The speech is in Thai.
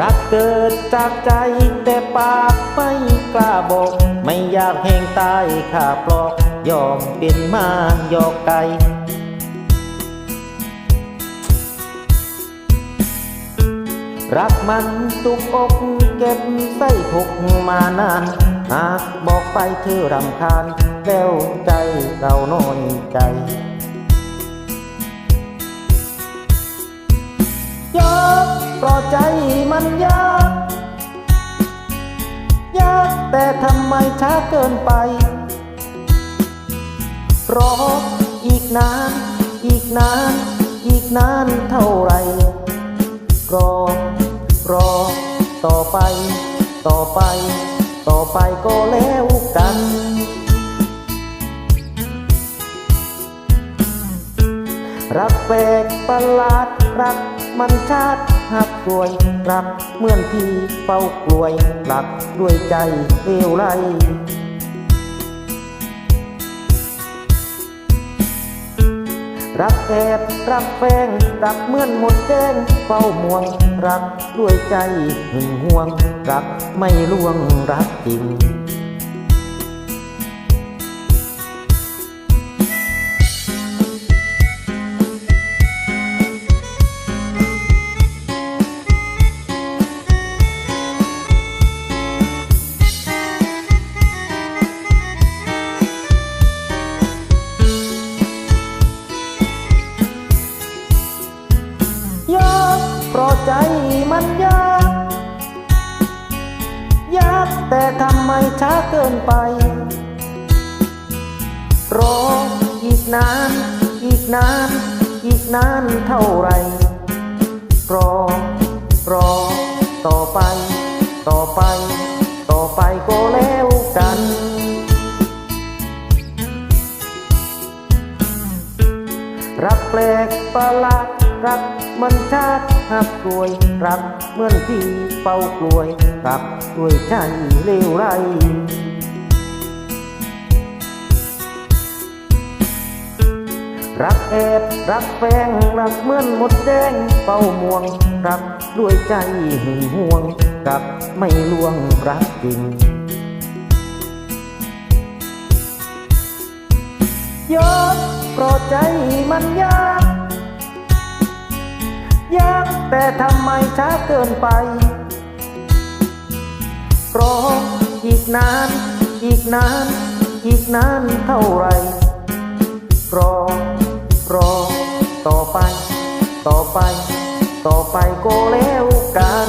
รักเกิดจากใจแต่ปากไม่กล้าบอก ไม่อยากแห้งตายข้าปลอกยอมเป็นมายอกไก่รักมันตุกอกเก็บใส่ทุกมานาน หากบอกไปเธอรำคาญแล้วใจเราน้อยใจ กเพราะใจมันยาก ยากแต่ทำไมช้าเกินไป รออีกนาน อีกนาน อีกนานเท่าไหรรอ รอ ต่อไป ต่อไป ต่อไปก็แล้วกันรักแปลกประหลาดรักมันชาติ หักรวยรักเหมือนพี่เฝ้ากลวยรักด้วยใจเลวไหลรักแอบรักแฟงรักเหมือนหมดแดงเฝ้ามวง รักด้วยใจหึงห่วง รักไม่ล่วงรักจริง เพราะใจมันยากยากแต่ทำไมช้าเกินไป รออีกนาน อีกนาน อีกนานเท่าไร รอ รอ ต่อไป ต่อไป ต่อไปก็แล้วกันรักแปลกประหลาดรัก มันชาติหักรวยรักเหมือนพี่เฝ้ากลวยรักด้วยใจเลวไรรักแอบรักแฝงรักเหมือนหมดแดงเฝ้าม่วง รักด้วยใจหึงห่วง กับไม่ลวงรักจริงยากเพราะใจมันยาก แต่ทำไมช้าเกินไปรออีกนาน อีกนาน อีกนานเท่าไร รอ รอ ต่อไป ต่อไป ต่อไปก็แล้วกัน